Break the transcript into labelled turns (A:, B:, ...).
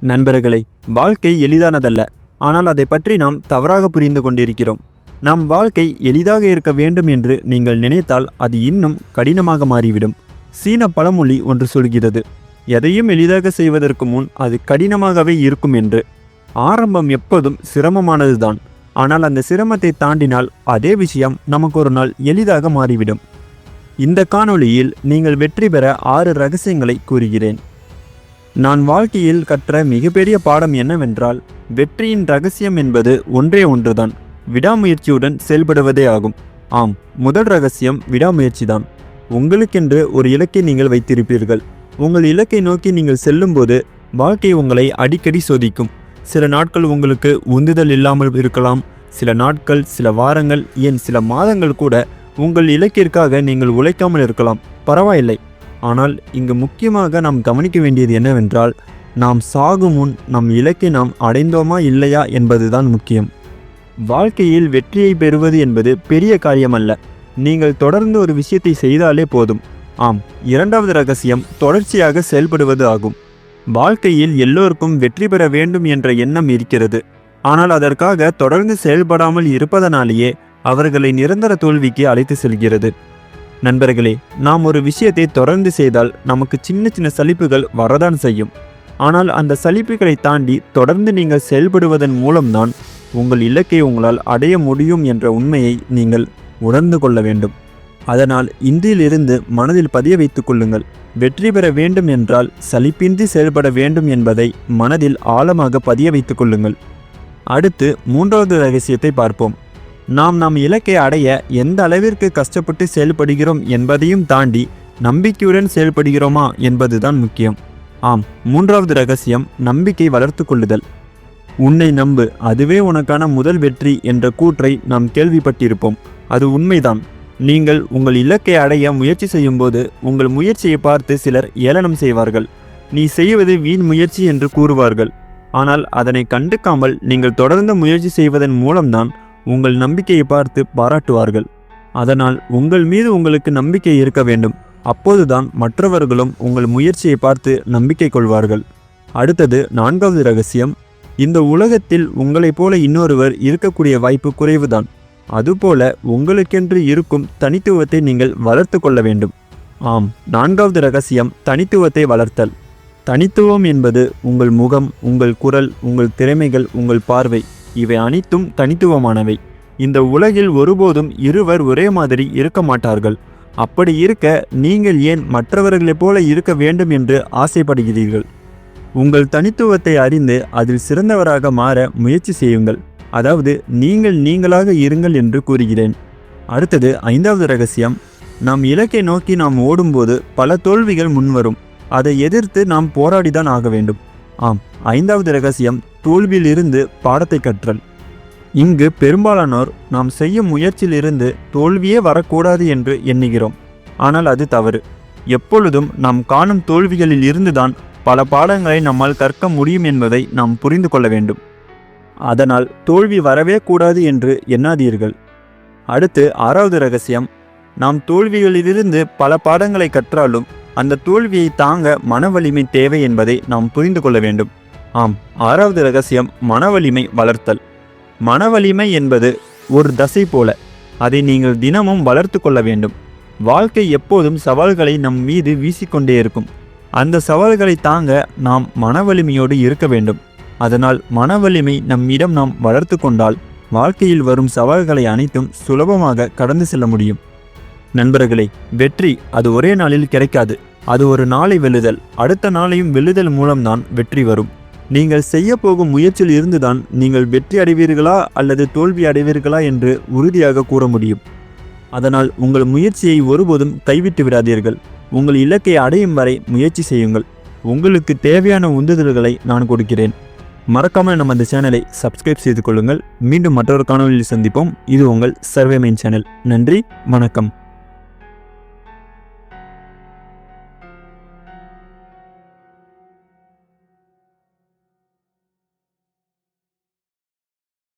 A: நண்பர்களே வாழ்க்கை எளிதானதல்ல. ஆனால் அதை பற்றி நாம் தவறாக புரிந்து கொண்டிருக்கிறோம். நம் வாழ்க்கை எளிதாக இருக்க வேண்டும் என்று நீங்கள் நினைத்தால் அது இன்னும் கடினமாக மாறிவிடும். சீன பழமொழி ஒன்று சொல்கிறது எதையும் எளிதாக செய்வதற்கு முன் அது கடினமாகவே இருக்கும் என்று. ஆரம்பம் எப்போதும் சிரமமானதுதான். ஆனால் அந்த சிரமத்தை தாண்டினால் அதே விஷயம் நமக்கு ஒரு நாள் எளிதாக மாறிவிடும். இந்த காணொளியில் நீங்கள் வெற்றி பெற ஆறு ரகசியங்களை கூறுகிறேன். நான் வாழ்க்கையில் கற்ற மிகப்பெரிய பாடம் என்னவென்றால் வெற்றியின் ரகசியம் என்பது ஒன்றே ஒன்றுதான். விடாமுயற்சியுடன் செயல்படுவதே ஆகும். ஆம் முதல் ரகசியம் விடாமுயற்சிதான். உங்களுக்கென்று ஒரு இலக்கை நீங்கள் வைத்திருப்பீர்கள். உங்கள் இலக்கை நோக்கி நீங்கள் செல்லும்போது வாழ்க்கை உங்களை அடிக்கடி சோதிக்கும். சில நாட்கள் உங்களுக்கு உந்துதல் இல்லாமல் இருக்கலாம். சில நாட்கள் சில வாரங்கள் ஏன் சில மாதங்கள் கூட உங்கள் இலக்கிற்காக நீங்கள் உழைக்காமல் இருக்கலாம். பரவாயில்லை. ஆனால் இங்கு முக்கியமாக நாம் கவனிக்க வேண்டியது என்னவென்றால் நாம் சாகும் முன் நம் இலக்கை நாம் அடைந்தோமா இல்லையா என்பதுதான் முக்கியம். வாழ்க்கையில் வெற்றியை பெறுவது என்பது பெரிய காரியமல்ல. நீங்கள் தொடர்ந்து ஒரு விஷயத்தை செய்தாலே போதும். ஆம் இரண்டாவது ரகசியம் தொடர்ச்சியாக செயல்படுவது ஆகும். வாழ்க்கையில் எல்லோருக்கும் வெற்றி பெற வேண்டும் என்ற எண்ணம் இருக்கிறது. ஆனால் அதற்காக தொடர்ந்து செயல்படாமல் இருப்பதனாலேயே அவர்களை நிரந்தர தோல்விக்கு அழைத்து செல்கிறது. நண்பர்களே நாம் ஒரு விஷயத்தை தொடர்ந்து செய்தால் நமக்கு சின்ன சின்ன சலிப்புகள் வரதான் செய்யும். ஆனால் அந்த சலிப்புகளை தாண்டி தொடர்ந்து நீங்கள் செயல்படுவதன் மூலம்தான் உங்கள் இலக்கை உங்களால் அடைய முடியும் என்ற உண்மையை நீங்கள் உணர்ந்து கொள்ள வேண்டும். அதனால் இன்றிலிருந்து மனதில் பதிய வைத்துக் கொள்ளுங்கள். வெற்றி பெற வேண்டும் என்றால் சலிப்பின்றி செயல்பட வேண்டும் என்பதை மனதில் ஆழமாக பதிய வைத்துக் கொள்ளுங்கள். அடுத்து மூன்றாவது ரகசியத்தை பார்ப்போம். நாம் நம் இலக்கை அடைய எந்த அளவிற்கு கஷ்டப்பட்டு செயல்படுகிறோம் என்பதையும் தாண்டி நம்பிக்கையுடன் செயல்படுகிறோமா என்பதுதான் முக்கியம். ஆம் மூன்றாவது ரகசியம் நம்பிக்கை வளர்த்து கொள்ளுதல். உன்னை நம்பு அதுவே உனக்கான முதல் வெற்றி என்ற கூற்றை நாம் கேள்விப்பட்டிருப்போம். அது உண்மைதான். நீங்கள் உங்கள் இலக்கை அடைய முயற்சி செய்யும்போது உங்கள் முயற்சியை பார்த்து சிலர் ஏளனம் செய்வார்கள். நீ செய்வது வீண் முயற்சி என்று கூறுவார்கள். ஆனால் அதனை கண்டுக்காமல் நீங்கள் தொடர்ந்து முயற்சி செய்வதன் மூலம்தான் உங்கள் நம்பிக்கையை பார்த்து பாராட்டுவார்கள். அதனால் உங்கள் மீது உங்களுக்கு நம்பிக்கை இருக்க வேண்டும். அப்போதுதான் மற்றவர்களும் உங்கள் முயற்சியை பார்த்து நம்பிக்கை கொள்வார்கள். அடுத்தது நான்காவது ரகசியம் இந்த உலகத்தில் உங்களைப் போல இன்னொருவர் இருக்கக்கூடிய வாய்ப்பு குறைவுதான். அதுபோல உங்களுக்கென்று இருக்கும் தனித்துவத்தை நீங்கள் வளர்த்து கொள்ள வேண்டும். ஆம் நான்காவது ரகசியம் தனித்துவத்தை வளர்த்தல். தனித்துவம் என்பது உங்கள் முகம் உங்கள் குரல் உங்கள் திறமைகள் உங்கள் பார்வை. இவை அனைத்தும் தனித்துவமானவை. இந்த உலகில் ஒருபோதும் இருவர் ஒரே மாதிரி இருக்க மாட்டார்கள். அப்படி இருக்க நீங்கள் ஏன் மற்றவர்களைப் போல இருக்க வேண்டும் என்று ஆசைப்படுகிறீர்கள்? உங்கள் தனித்துவத்தை அறிந்து அதில் சிறந்தவராக மாற முயற்சி செய்யுங்கள். அதாவது நீங்கள் நீங்களாக இருங்கள் என்று கூறுகிறேன். அடுத்தது ஐந்தாவது ரகசியம். நாம் இலக்கை நோக்கி நாம் ஓடும்போது பல தோல்விகள் முன்வரும். அதை எதிர்த்து நாம் போராடிதான் ஆக வேண்டும். ஆம் ஐந்தாவது ரகசியம். தோல்வியிலிருந்து பாடத்தை கற்றல். இங்கு பெரும்பாலானோர் நாம் செய்யும் முயற்சியிலிருந்து தோல்வியே வரக்கூடாது என்று எண்ணுகிறோம். ஆனால் அது தவறு. எப்பொழுதும் நாம் காணும் தோல்விகளில் இருந்துதான் பல பாடங்களை நம்மால் கற்க முடியும் என்பதை நாம் புரிந்து கொள்ள வேண்டும். அதனால் தோல்வி வரவே கூடாது என்று எண்ணாதீர்கள். அடுத்து ஆறாவது ரகசியம். நாம் தோல்விகளிலிருந்து பல பாடங்களை கற்றாலும் அந்த தோல்வியை தாங்க மன வலிமை தேவை என்பதை நாம் புரிந்து கொள்ள வேண்டும். ஆம் ஆறாவது ரகசியம் மன வலிமை வளர்த்தல். மன வலிமை என்பது ஒரு தசை போல அதை நீங்கள் தினமும் வளர்த்து கொள்ள வேண்டும். வாழ்க்கை எப்போதும் சவால்களை நம் மீது வீசிக்கொண்டே இருக்கும். அந்த சவால்களை தாங்க நாம் மனவலிமையோடு இருக்க வேண்டும். அதனால் மன வலிமை நம்மிடம் நாம் வளர்த்து கொண்டால் வாழ்க்கையில் வரும் சவால்களை அனைத்தும் சுலபமாக கடந்து செல்ல முடியும். நண்பர்களே வெற்றி அது ஒரே நாளில் கிடைக்காது. அது ஒரு நாளை வெல்லுதல். அடுத்த நாளையும் வெல்லுதல் மூலம்தான் வெற்றி வரும். நீங்கள் செய்ய போகும் முயற்சியில் இருந்துதான் நீங்கள் வெற்றி அடைவீர்களா அல்லது தோல்வி அடைவீர்களா என்று உறுதியாக கூற முடியும். அதனால் உங்கள் முயற்சியை ஒருபோதும் கைவிட்டு விடாதீர்கள். உங்கள் இலக்கை அடையும் வரை முயற்சி செய்யுங்கள். உங்களுக்கு தேவையான உந்துதல்களை நான் கொடுக்கிறேன். மறக்காமல் நம்ம இந்த சேனலை சப்ஸ்கிரைப் செய்து கொள்ளுங்கள். மீண்டும் மற்றொரு காணொலியில் சந்திப்போம். இது உங்கள் சர்வே சேனல். நன்றி வணக்கம்.